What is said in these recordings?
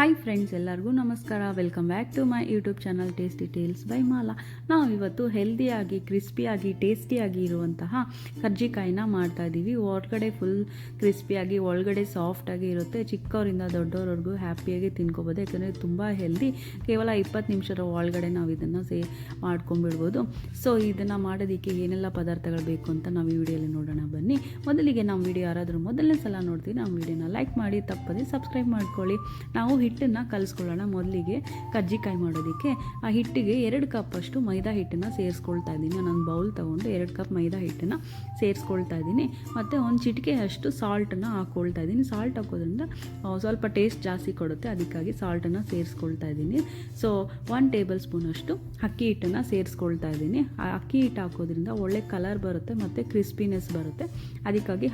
Hi friends ಎಲ್ಲರಿಗೂ ನಮಸ್ಕಾರ. Welcome back to my YouTube channel tasty tales by Mala ನಾವು ಇವತ್ತು ಹೆಲ್ದಿಯಾಗಿ ಕ್ರಿಸ್ಪಿಯಾಗಿ ಟೇಸ್ಟಿಯಾಗಿ ಇರುವಂತಹ ಕರ್ಜಿಕಾಯಿನ ಮಾಡ್ತಾ ಇದ್ದೀವಿ ಹೊರಗಡೆ ಫುಲ್ ಕ್ರಿಸ್ಪಿಯಾಗಿ ಒಳಗಡೆ ಸಾಫ್ಟಾಗಿ ಇರುತ್ತೆ. ಚಿಕ್ಕವರಿಂದ ದೊಡ್ಡವರವರೆಗೂ ಹ್ಯಾಪಿಯಾಗಿ ತಿನ್ಕೋಬೋದು. ಯಾಕಂದರೆ ತುಂಬ ಹೆಲ್ದಿ ಕೇವಲ ಇಪ್ಪತ್ತು ನಿಮಿಷದ ಒಳಗಡೆ ನಾವು ಇದನ್ನು ಸೇ, ಮಾಡ್ಕೊಂಡ್ಬಿಡ್ಬೋದು. ಸೊ ಇದನ್ನು ಮಾಡೋದಕ್ಕೆ ಏನೆಲ್ಲ ಪದಾರ್ಥಗಳು ಬೇಕು ಅಂತ ನಾವು ಈ ವಿಡಿಯೋಲಿ ನೋಡೋಣ. ಬನ್ನಿ. ಮೊದಲಿಗೆ ನಮ್ಮ ವಿಡಿಯೋ ಯಾರಾದರೂ ಮೊದಲನೇ ಸಲ ನೋಡ್ತೀವಿ ನಮ್ಮ ವಿಡಿಯೋನ ಲೈಕ್ ಮಾಡಿ, ತಪ್ಪದೆ ಸಬ್ಸ್ಕ್ರೈಬ್ ಮಾಡ್ಕೊಳ್ಳಿ. ನಾವು ಹಿಟ್ಟನ್ನು ಕಲಿಸ್ಕೊಳ್ಳೋಣ ಮೊದಲಿಗೆ ಕಜ್ಜಿಕಾಯಿ ಮಾಡೋದಕ್ಕೆ. ಆ ಹಿಟ್ಟಿಗೆ ಎರಡು ಕಪ್ಪಷ್ಟು ಮೈದಾ ಹಿಟ್ಟನ್ನು ಸೇರಿಸ್ಕೊಳ್ತಾ ಇದ್ದೀನಿ. ನಾನು ಬೌಲ್ ತೊಗೊಂಡು ಎರಡು ಕಪ್ ಮೈದಾ ಹಿಟ್ಟನ್ನು ಸೇರಿಸ್ಕೊಳ್ತಾ ಇದ್ದೀನಿ. ಮತ್ತು ಒಂದು ಚಿಟಿಕೆ ಅಷ್ಟು ಸಾಲ್ಟನ್ನು ಹಾಕ್ಕೊಳ್ತಾ ಇದ್ದೀನಿ. ಸಾಲ್ಟ್ ಹಾಕೋದ್ರಿಂದ ಸ್ವಲ್ಪ ಟೇಸ್ಟ್ ಜಾಸ್ತಿ ಕೊಡುತ್ತೆ. ಅದಕ್ಕಾಗಿ ಸಾಲ್ಟನ್ನು ಸೇರಿಸ್ಕೊಳ್ತಾ ಇದ್ದೀನಿ. ಸೊ ಒನ್ ಟೇಬಲ್ ಸ್ಪೂನಷ್ಟು ಅಕ್ಕಿ ಹಿಟ್ಟನ್ನು ಸೇರಿಸ್ಕೊಳ್ತಾ ಇದ್ದೀನಿ. ಆ ಅಕ್ಕಿ ಹಿಟ್ಟು ಹಾಕೋದ್ರಿಂದ ಒಳ್ಳೆ ಕಲರ್ ಬರುತ್ತೆ, ಮತ್ತು ಕ್ರಿಸ್ಪಿನೆಸ್ ಬರುತ್ತೆ. ಅದಕ್ಕಾಗಿ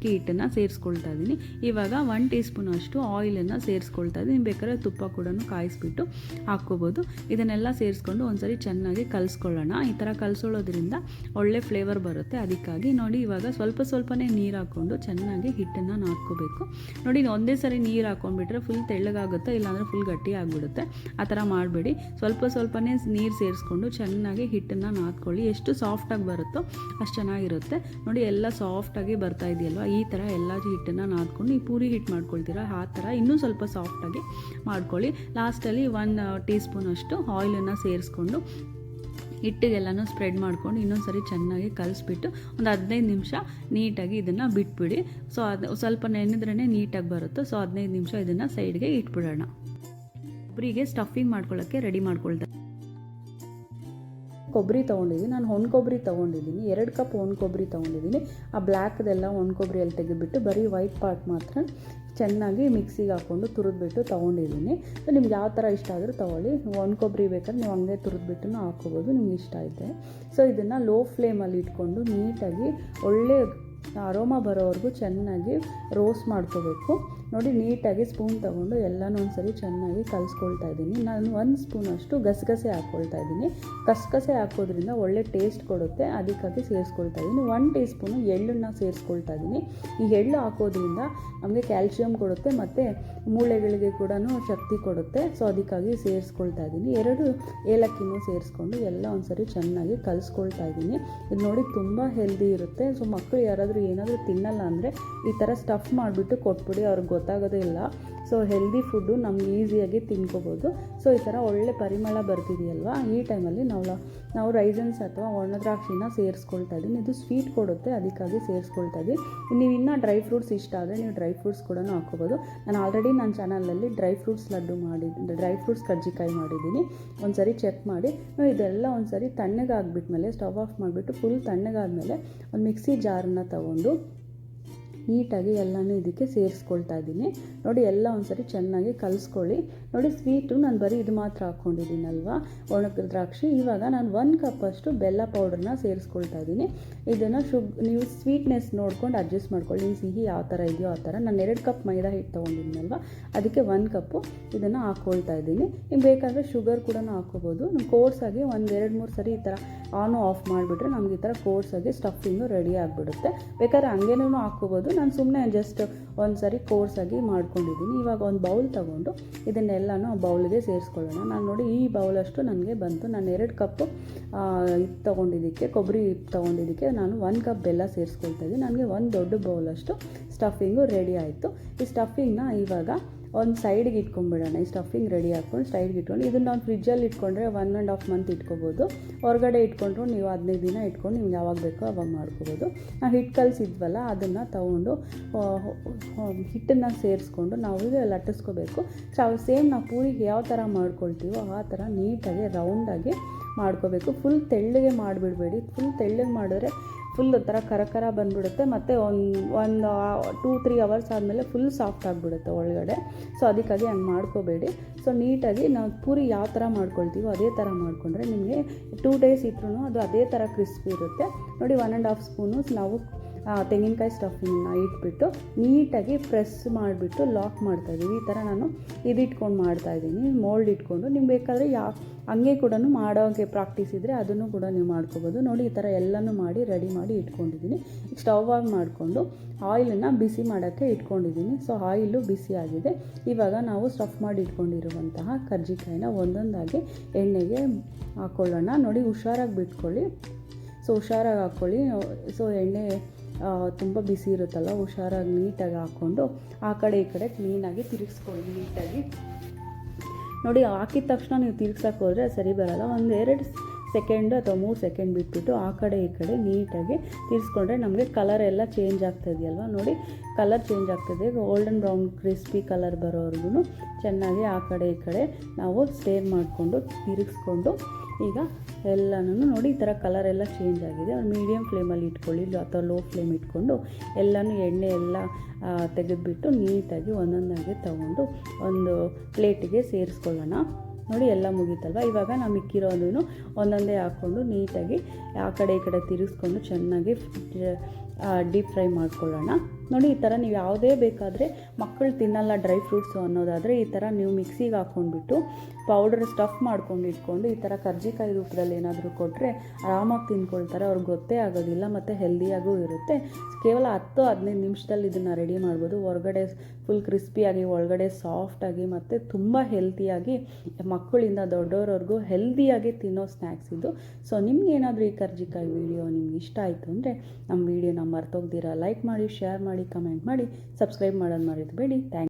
ಅಕ್ಕಿ ಹಿಟ್ಟನ್ನು ಸೇರಿಸ್ಕೊಳ್ತಾ ಇದ್ದೀನಿ. ಇವಾಗ ಒನ್ ಟೀ ಸ್ಪೂನ್ ಅಷ್ಟು ಆಯಿಲನ್ನು ಸೇರಿಸ್ಕೊಳ್ತಾ ಇದ್ದೀನಿ. ಬೇಕಾದ್ರೆ ತುಪ್ಪ ಕೂಡ ಕಾಯಿಸ್ಬಿಟ್ಟು ಹಾಕ್ಕೋಬೋದು. ಇದನ್ನೆಲ್ಲ ಸೇರಿಸ್ಕೊಂಡು ಒಂದ್ಸರಿ ಚೆನ್ನಾಗಿ ಕಲಿಸ್ಕೊಳ್ಳೋಣ. ಈ ಥರ ಕಲಿಸೋಳೋದ್ರಿಂದ ಒಳ್ಳೆ ಫ್ಲೇವರ್ ಬರುತ್ತೆ. ಅದಕ್ಕಾಗಿ ನೋಡಿ ಇವಾಗ ಸ್ವಲ್ಪ ಸ್ವಲ್ಪನೇ ನೀರು ಹಾಕ್ಕೊಂಡು ಚೆನ್ನಾಗಿ ಹಿಟ್ಟನ್ನು ನಾದ್ಕೋಬೇಕು. ನೋಡಿ ಒಂದೇ ಸರಿ ನೀರು ಹಾಕ್ಕೊಂಡ್ಬಿಟ್ರೆ ಫುಲ್ ತೆಳ್ಳಗಾಗುತ್ತೆ ಇಲ್ಲಾಂದರೆ ಫುಲ್ ಗಟ್ಟಿ ಆಗಿಬಿಡುತ್ತೆ. ಆ ಥರ ಮಾಡಬೇಡಿ. ಸ್ವಲ್ಪ ಸ್ವಲ್ಪನೇ ನೀರು ಸೇರಿಸ್ಕೊಂಡು ಚೆನ್ನಾಗಿ ಹಿಟ್ಟನ್ನು ನಾದ್ಕೊಳ್ಳಿ. ಎಷ್ಟು ಸಾಫ್ಟಾಗಿ ಬರುತ್ತೋ ಅಷ್ಟು ಚೆನ್ನಾಗಿರುತ್ತೆ. ನೋಡಿ ಎಲ್ಲ ಸಾಫ್ಟಾಗಿ ಬರ್ತಾ ಇದೆಯಲ್ವ? ಈ ಥರ ಎಲ್ಲ ಹಿಟ್ಟನ್ನು ನಾದ್ಕೊಂಡು ಈ ಪೂರಿ ಹಿಟ್ಟು ಮಾಡ್ಕೊಳ್ತೀರಾ, ಆ ಥರ ಇನ್ನೂ ಸ್ವಲ್ಪ ಸಾಫ್ಟಾಗಿ ಮಾಡ್ಕೊಳ್ಳಿ. ಲಾಸ್ಟಲ್ಲಿ ಒನ್ ಟೀ ಸ್ಪೂನ್ ಅಷ್ಟು ಆಯಿಲನ್ನು ಸೇರಿಸ್ಕೊಂಡು ಹಿಟ್ಟಿಗೆಲ್ಲನೂ ಸ್ಪ್ರೆಡ್ ಮಾಡ್ಕೊಂಡು ಇನ್ನೊಂದು ಸರಿ ಚೆನ್ನಾಗಿ ಕಲಿಸ್ಬಿಟ್ಟು ಒಂದು ಹದಿನೈದು ನಿಮಿಷ ನೀಟಾಗಿ ಇದನ್ನು ಬಿಟ್ಬಿಡಿ. ಸೊ ಅದು ಸ್ವಲ್ಪ ನೆನೆದ್ರೇ ನೀಟಾಗಿ ಬರುತ್ತೆ. ಸೊ ಹದಿನೈದು ನಿಮಿಷ ಇದನ್ನು ಸೈಡ್ಗೆ ಇಟ್ಬಿಡೋಣ. ಒಬ್ಬರಿಗೆ ಸ್ಟಫಿಂಗ್ ಮಾಡ್ಕೊಳ್ಳೋಕ್ಕೆ ರೆಡಿ ಮಾಡ್ಕೊಳ್ತಾರೆ. ಕೊಬ್ಬರಿ ತೊಗೊಂಡಿದ್ದೀನಿ. ನಾನು ಒಣ ಕೊಬ್ಬರಿ ತೊಗೊಂಡಿದ್ದೀನಿ. ಎರಡು ಕಪ್ ಒಣ ಕೊಬ್ಬರಿ ತೊಗೊಂಡಿದ್ದೀನಿ. ಆ ಬ್ಲ್ಯಾಕ್ದೆಲ್ಲ ಒಣ ಕೊಬ್ಬರಿಯಲ್ಲಿ ತೆಗೆದುಬಿಟ್ಟು ಬರೀ ವೈಟ್ ಪಾರ್ಟ್ ಮಾತ್ರ ಚೆನ್ನಾಗಿ ಮಿಕ್ಸಿಗೆ ಹಾಕ್ಕೊಂಡು ತುರಿದ್ಬಿಟ್ಟು ತೊಗೊಂಡಿದ್ದೀನಿ. ಸೊ, ನಿಮ್ಗೆ ಯಾವ ಥರ ಇಷ್ಟ ಆದರೂ ತೊಗೊಳ್ಳಿ. ಒಣ ಕೊಬ್ಬರಿ ಬೇಕಾದ್ರೆ ನೀವು ಹಂಗೆ ತುರಿದ್ಬಿಟ್ಟು ಹಾಕ್ಕೋಬೋದು. ನಿಮ್ಗೆ ಇಷ್ಟ ಇದೆ ಸೊ, ಇದನ್ನು ಲೋ ಫ್ಲೇಮಲ್ಲಿ ಇಟ್ಕೊಂಡು ನೀಟಾಗಿ ಒಳ್ಳೆ ಅರೋಮ ಬರೋವರೆಗೂ ಚೆನ್ನಾಗಿ ರೋಸ್ಟ್ ಮಾಡ್ಕೋಬೇಕು. ನೋಡಿ ನೀಟಾಗಿ ಸ್ಪೂನ್ ತೊಗೊಂಡು ಎಲ್ಲನೂ ಒಂದ್ಸರಿ ಚೆನ್ನಾಗಿ ಕಲಿಸ್ಕೊಳ್ತಾ ಇದ್ದೀನಿ. ನಾನು ಒಂದು ಸ್ಪೂನಷ್ಟು ಗಸಗಸೆ ಹಾಕ್ಕೊಳ್ತಾ ಇದ್ದೀನಿ. ಗಸಗಸೆ ಹಾಕೋದ್ರಿಂದ ಒಳ್ಳೆ ಟೇಸ್ಟ್ ಕೊಡುತ್ತೆ, ಅದಕ್ಕಾಗಿ ಸೇರಿಸ್ಕೊಳ್ತಾ ಇದ್ದೀನಿ. ಒನ್ ಟೀ ಸ್ಪೂನು ಎಳ್ಳನ್ನು ಸೇರಿಸ್ಕೊಳ್ತಾ ಇದ್ದೀನಿ. ಈ ಎಳ್ಳು ಹಾಕೋದ್ರಿಂದ ನಮಗೆ ಕ್ಯಾಲ್ಶಿಯಂ ಕೊಡುತ್ತೆ ಮತ್ತು ಮೂಳೆಗಳಿಗೆ ಕೂಡ ಶಕ್ತಿ ಕೊಡುತ್ತೆ, ಸೊ ಅದಕ್ಕಾಗಿ ಸೇರಿಸ್ಕೊಳ್ತಾ ಇದ್ದೀನಿ. ಎರಡು ಏಲಕ್ಕಿನೂ ಸೇರಿಸ್ಕೊಂಡು ಎಲ್ಲ ಒಂದ್ಸರಿ ಚೆನ್ನಾಗಿ ಕಲಿಸ್ಕೊಳ್ತಾ ಇದ್ದೀನಿ. ಇದು ನೋಡಿ ತುಂಬ ಹೆಲ್ದಿ ಇರುತ್ತೆ. ಸೊ ಮಕ್ಕಳು ಯಾರಾದರೂ ಏನಾದರೂ ತಿನ್ನಲ್ಲ ಅಂದರೆ ಈ ಥರ ಸ್ಟಫ್ ಮಾಡಿಬಿಟ್ಟು ಕೊಟ್ಬಿಡಿ, ಅವ್ರಿಗೆ ಗೊತ್ತಾಗೋದೇ ಇಲ್ಲ. ಸೊ ಹೆಲ್ದಿ ಫುಡ್ಡು ನಮ್ಗೆ ಈಸಿಯಾಗಿ ತಿನ್ಕೋಬೋದು. ಸೊ ಈ ಥರ ಒಳ್ಳೆ ಪರಿಮಳ ಬರ್ತಿದೆಯಲ್ವಾ? ಈ ಟೈಮಲ್ಲಿ ನಾವು ನಾವು ರೈಸನ್ಸ್ ಅಥವಾ ಒಣ ದ್ರಾಕ್ಷಿನ ಸೇರಿಸ್ಕೊಳ್ತಾ ಇದ್ದೀನಿ ಇದು ಸ್ವೀಟ್ ಕೊಡುತ್ತೆ, ಅದಕ್ಕಾಗಿ ಸೇರಿಸ್ಕೊಳ್ತಾ ಇದ್ದೀನಿ ನೀವು ಇನ್ನೂ ಡ್ರೈ ಫ್ರೂಟ್ಸ್ ಇಷ್ಟ ಆದರೆ ನೀವು ಡ್ರೈ ಫ್ರೂಟ್ಸ್ ಕೂಡ ಹಾಕೋಬೋದು ನಾನು ಆಲ್ರೆಡಿ ನನ್ನ ಚಾನಲಲ್ಲಿ ಡ್ರೈ ಫ್ರೂಟ್ಸ್ ಲಡ್ಡು ಮಾಡಿ ಡ್ರೈ ಫ್ರೂಟ್ಸ್ ಕಜ್ಜಿಕಾಯಿ ಮಾಡಿದ್ದೀನಿ ಒಂದ್ಸರಿ ಚೆಕ್ ಮಾಡಿ. ನಾವು ಇದೆಲ್ಲ ಒಂದ್ಸರಿ ತಣ್ಣಗಾಗ್ಬಿಟ್ಮೇಲೆ ಸ್ಟವ್ ಆಫ್ ಮಾಡಿಬಿಟ್ಟು ಫುಲ್ ತಣ್ಣಗಾದ್ಮೇಲೆ ಒಂದು ಮಿಕ್ಸಿ ಜಾರನ್ನ ತಗೊಂಡು ನೀಟಾಗಿ ಎಲ್ಲನೂ ಇದಕ್ಕೆ ಸೇರಿಸ್ಕೊಳ್ತಾ ಇದ್ದೀನಿ. ನೋಡಿ, ಎಲ್ಲ ಒಂದ್ಸರಿ ಚೆನ್ನಾಗಿ ಕಲಿಸ್ಕೊಳ್ಳಿ. ನೋಡಿ, ಸ್ವೀಟು ನಾನು ಬರೀ ಇದು ಮಾತ್ರ ಹಾಕ್ಕೊಂಡಿದ್ದೀನಲ್ವಾ? ಒಣಗ ದ್ರಾಕ್ಷಿ. ಇವಾಗ ನಾನು ಒಂದು ಕಪ್ಪಷ್ಟು ಬೆಲ್ಲ ಪೌಡ್ರನ್ನ ಸೇರಿಸ್ಕೊಳ್ತಾ ಇದ್ದೀನಿ. ಇದನ್ನು ಶುಗ್ ನೀವು ಸ್ವೀಟ್ನೆಸ್ ನೋಡ್ಕೊಂಡು ಅಡ್ಜಸ್ಟ್ ಮಾಡ್ಕೊಳ್ಳಿ. ನೀವು ಸಿಹಿ ಯಾವ ಥರ ಇದೆಯೋ ಆ ಥರ ನಾನು ಎರಡು ಕಪ್ ಮೈದಾ ಹಿಟ್ಟು ತೊಗೊಂಡಿದ್ದೀನಲ್ವ ಅದಕ್ಕೆ ಒಂದು ಕಪ್ಪು ಇದನ್ನು ಹಾಕ್ಕೊಳ್ತಾ ಇದ್ದೀನಿ. ನೀವು ಬೇಕಾದರೆ ಶುಗರ್ ಕೂಡ ಹಾಕ್ಕೋಬೋದು. ನಮ್ಮ ಕೋರ್ಸಾಗಿ ಒಂದು ಎರಡು ಮೂರು ಸರಿ ಈ ಥರ ಆನು ಆಫ್ ಮಾಡಿಬಿಟ್ರೆ ನಮ್ಗೆ ಈ ಥರ ಕೋರ್ಸಾಗಿ ಸ್ಟಫಿಂಗು ರೆಡಿ ಆಗಿಬಿಡುತ್ತೆ. ಬೇಕಾದ್ರೆ ಹಂಗೇನೂ ಹಾಕ್ಕೋಬೋದು. ನಾನು ಸುಮ್ಮನೆ ಜಸ್ಟ್ ಒಂದು ಸರಿ ಕೋರ್ಸಾಗಿ ಮಾಡ್ಕೊಂಡಿದ್ದೀನಿ ಇವಾಗ ಒಂದು ಬೌಲ್ ತೊಗೊಂಡು ಇದನ್ನೆಲ್ಲನೂ ಬೌಲ್ಗೆ ಸೇರಿಸ್ಕೊಳ್ಳೋಣ. ನಾನು ನೋಡಿ ಈ ಬೌಲಷ್ಟು ನನಗೆ ಬಂತು. ನಾನು ಎರಡು ಕಪ್ಪು ಇದು ತೊಗೊಂಡಿದ್ದಕ್ಕೆ, ಕೊಬ್ಬರಿ ತೊಗೊಂಡಿದ್ದಕ್ಕೆ ನಾನು ಒಂದು ಕಪ್ ಬೆಲ್ಲ ಸೇರಿಸ್ಕೊಳ್ತಾ ಇದ್ದೀನಿ. ನನಗೆ ಒಂದು ದೊಡ್ಡ ಬೌಲಷ್ಟು ಸ್ಟಫಿಂಗು ರೆಡಿ ಆಯಿತು. ಈ ಸ್ಟಫಿಂಗ್ನ ಇವಾಗ ಒಂದು ಸೈಡ್ಗೆ ಇಟ್ಕೊಂಡ್ಬಿಡೋಣ ಈ ಸ್ಟಫಿಂಗ್ ರೆಡಿ ಹಾಕ್ಕೊಂಡು ಸೈಡ್ಗೆ ಇಟ್ಕೊಂಡು ಇದನ್ನು ನಾವು ಫ್ರಿಜ್ಜಲ್ಲಿ ಇಟ್ಕೊಂಡ್ರೆ ಒನ್ ಆ್ಯಂಡ್ ಹಾಫ್ ಮಂತ್ ಇಟ್ಕೋಬೋದು. ಹೊರಗಡೆ ಇಟ್ಕೊಂಡ್ರು ನೀವು ಹದಿನೈದು ದಿನ ಇಟ್ಕೊಂಡು ನಿಮ್ಗೆ ಯಾವಾಗ ಬೇಕೋ ಅವಾಗ ಮಾಡ್ಕೋಬೋದು. ನಾವು ಹಿಟ್ಟು ಕಲಿಸಿದ್ವಲ್ಲ, ಅದನ್ನು ತಗೊಂಡು ಹಿಟ್ಟನ್ನು ಸೇರಿಸ್ಕೊಂಡು ನಾವು ಲಟ್ಟಿಸ್ಕೊಬೇಕು. ಸೊ ಸೇಮ್ ನಾವು ಪೂರಿಗೆ ಯಾವ ಥರ ಮಾಡ್ಕೊಳ್ತೀವೋ ಆ ಥರ ನೀಟಾಗಿ ರೌಂಡಾಗಿ ಮಾಡ್ಕೋಬೇಕು. ಫುಲ್ ತೆಳ್ಳಗೆ ಮಾಡಿಬಿಡಬೇಡಿ. ಫುಲ್ ತೆಳ್ಳಗೆ ಮಾಡಿದ್ರೆ ಫುಲ್ ಒಂಥರ ಕರಕರ ಕರ ಬಂದುಬಿಡುತ್ತೆ. ಮತ್ತು ಒಂದು ಒಂದು ಟೂ ತ್ರೀ ಅವರ್ಸ್ ಆದಮೇಲೆ ಫುಲ್ ಸಾಫ್ಟ್ ಆಗಿಬಿಡುತ್ತೆ ಒಳಗಡೆ. ಸೊ ಅದಕ್ಕಾಗಿ ಹಂಗೆ ಮಾಡ್ಕೋಬೇಡಿ. ಸೊ ನೀಟಾಗಿ ನಾವು ಪೂರಿ ಯಾವ ಥರ ಮಾಡ್ಕೊಳ್ತೀವೋ ಅದೇ ಥರ ಮಾಡಿಕೊಂಡ್ರೆ ನಿಮಗೆ ಟೂ ಡೇಸ್ ಇದ್ರೂ ಅದು ಅದೇ ಥರ ಕ್ರಿಸ್ಪಿ ಇರುತ್ತೆ. ನೋಡಿ ಒನ್ ಆ್ಯಂಡ್ ಹಾಫ್ ಸ್ಪೂನು ನಾವು ತೆಂಗಿನಕಾಯಿ ಸ್ಟಫಿಂಗ್ನ ಇಟ್ಬಿಟ್ಟು ನೀಟಾಗಿ ಪ್ರೆಸ್ ಮಾಡಿಬಿಟ್ಟು ಲಾಕ್ ಮಾಡ್ತಾ ಇದ್ದೀವಿ ಈ ಥರ ನಾನು ಇದಿಟ್ಕೊಂಡು ಮಾಡ್ತಾ ಇದ್ದೀನಿ. ಮೋಲ್ಡ್ ಇಟ್ಕೊಂಡು ನಿಮ್ಗೆ ಬೇಕಾದರೆ ಯಾ, ಹಂಗೆ ಕೂಡ ಮಾಡೋಕ್ಕೆ ಪ್ರಾಕ್ಟೀಸ್ ಇದ್ದರೆ ಅದನ್ನು ಕೂಡ ನೀವು ಮಾಡ್ಕೋಬೋದು. ನೋಡಿ, ಈ ಥರ ಎಲ್ಲನೂ ಮಾಡಿ ರೆಡಿ ಮಾಡಿ ಇಟ್ಕೊಂಡಿದ್ದೀನಿ. ಸ್ಟವ್ ಆನ್ ಮಾಡಿಕೊಂಡು ಆಯಿಲನ್ನು ಬಿಸಿ ಮಾಡೋಕ್ಕೆ ಇಟ್ಕೊಂಡಿದ್ದೀನಿ. ಸೊ ಆಯಿಲು ಬಿಸಿ ಆಗಿದೆ. ಇವಾಗ ನಾವು ಸ್ಟಫ್ ಮಾಡಿ ಇಟ್ಕೊಂಡಿರುವಂತಹ ಕರ್ಜಿಕಾಯಿನ ಒಂದೊಂದಾಗಿ ಎಣ್ಣೆಗೆ ಹಾಕ್ಕೊಳ್ಳೋಣ ನೋಡಿ, ಹುಷಾರಾಗಿ ಬಿಟ್ಕೊಳ್ಳಿ. ಸೊ, ಹುಷಾರಾಗಿ ಹಾಕ್ಕೊಳ್ಳಿ ಸೊ ಎಣ್ಣೆ ತುಂಬ ಬಿಸಿ ಇರುತ್ತಲ್ಲ ಹುಷಾರಾಗಿ ನೀಟಾಗಿ ಹಾಕ್ಕೊಂಡು ಆ ಕಡೆ ಈ ಕಡೆ ಕ್ಲೀನಾಗಿ ತಿರುಗಿಸ್ಕೊಳ್ಳಿ, ನೀಟಾಗಿ. ನೋಡಿ, ಹಾಕಿದ ತಕ್ಷಣ ನೀವು ತಿರ್ಗ್ಸಕ್ಕೆ ಹೋದರೆ ಸರಿ ಬರಲ್ಲ. ಒಂದು ಎರಡು ಸೆಕೆಂಡ್ ಅಥವಾ ಮೂರು ಸೆಕೆಂಡ್ ಬಿಟ್ಬಿಟ್ಟು ಆ ಕಡೆ ಈ ಕಡೆ ನೀಟಾಗಿ ತಿರ್ಸ್ಕೊಂಡ್ರೆ ನಮಗೆ ಕಲರ್ ಎಲ್ಲ ಚೇಂಜ್ ಆಗ್ತಾ ಇದೆಯಲ್ವ? ನೋಡಿ ಕಲರ್ ಚೇಂಜ್ ಆಗ್ತದೆ ಗೋಲ್ಡನ್ ಬ್ರೌನ್ ಕ್ರಿಸ್ಪಿ ಕಲರ್ ಬರೋವರೆಗೂ ಚೆನ್ನಾಗಿ ಆ ಕಡೆ ಈ ಕಡೆ ನಾವು ಸ್ಟೇರ್ ಮಾಡಿಕೊಂಡು ತಿರುಗಿಸ್ಕೊಂಡು ಈಗ ಎಲ್ಲನೂ ನೋಡಿ ಈ ಥರ ಕಲರ್ ಎಲ್ಲ ಚೇಂಜ್ ಆಗಿದೆ. ಮೀಡಿಯಮ್ ಫ್ಲೇಮಲ್ಲಿ ಇಟ್ಕೊಳ್ಳಿ, ಅಥವಾ ಲೋ ಫ್ಲೇಮ್ ಇಟ್ಕೊಂಡು ಎಲ್ಲನೂ ಎಣ್ಣೆ ಎಲ್ಲ ತೆಗೆದುಬಿಟ್ಟು ನೀಟಾಗಿ ಒಂದೊಂದಾಗಿ ತಗೊಂಡು ಒಂದು ಪ್ಲೇಟಿಗೆ ಸೇರಿಸ್ಕೊಳ್ಳೋಣ. ನೋಡಿ ಎಲ್ಲ ಮುಗೀತಲ್ವ? ಇವಾಗ ನಾವು ಮಿಕ್ಕಿರೋದನ್ನು ಒಂದೊಂದೇ ಹಾಕ್ಕೊಂಡು ನೀಟಾಗಿ ಆ ಕಡೆ ಈ ಕಡೆ ತಿರುಗಿಸ್ಕೊಂಡು ಚೆನ್ನಾಗಿ ಡೀಪ್ ಫ್ರೈ ಮಾಡ್ಕೊಳ್ಳೋಣ. ನೋಡಿ, ಈ ಥರ ನೀವು ಯಾವುದೇ ಬೇಕಾದರೆ ಮಕ್ಕಳು ತಿನ್ನಲ್ಲ ಡ್ರೈ ಫ್ರೂಟ್ಸು ಅನ್ನೋದಾದರೆ ಈ ಥರ ನೀವು ಮಿಕ್ಸಿಗೆ ಹಾಕ್ಕೊಂಡ್ಬಿಟ್ಟು ಪೌಡರ್ ಸ್ಟಫ್ ಮಾಡ್ಕೊಂಡು ಇಟ್ಕೊಂಡು ಈ ಥರ ಕರ್ಜಿಕಾಯಿ ರೂಪದಲ್ಲಿ ಏನಾದರೂ ಕೊಟ್ಟರೆ ಆರಾಮಾಗಿ ತಿನ್ಕೊಳ್ತಾರೆ ಅವ್ರಿಗೆ ಗೊತ್ತೇ ಆಗೋದಿಲ್ಲ ಮತ್ತು ಹೆಲ್ದಿಯಾಗೂ ಇರುತ್ತೆ. ಕೇವಲ ಹತ್ತು ಹದಿನೈದು ನಿಮಿಷದಲ್ಲಿ ಇದನ್ನು ರೆಡಿ ಮಾಡ್ಬೋದು. ಹೊರಗಡೆ ಫುಲ್ ಕ್ರಿಸ್ಪಿಯಾಗಿ, ಒಳಗಡೆ ಸಾಫ್ಟಾಗಿ ಮತ್ತು ತುಂಬ ಹೆಲ್ತಿಯಾಗಿ ಮಕ್ಕಳಿಂದ ದೊಡ್ಡವರವರೆಗೂ ಹೆಲ್ದಿಯಾಗಿ ತಿನ್ನೋ ಸ್ನ್ಯಾಕ್ಸ್ ಇದು. ಸೊ, ನಿಮ್ಗೆ ಏನಾದರೂ ಈ ಕರ್ಜಿಕಾಯಿ ವಿಡಿಯೋ ನಿಮ್ಗೆ ಇಷ್ಟ ಆಯಿತು ಅಂದರೆ ನಮ್ಮ ವಿಡಿಯೋನ ಮರ್ತೋಗ್ದಿರ. ಲೈಕ್ ಮಾಡಿ, ಶೇರ್ ಮಾಡಿ. ಕಮೆಂಟ್ ಮಾಡಿ ಸಬ್ಸ್ಕ್ರೈಬ್ ಮಾಡೋದು ಮರಿಬೇಡಿ ಥ್ಯಾಂಕ್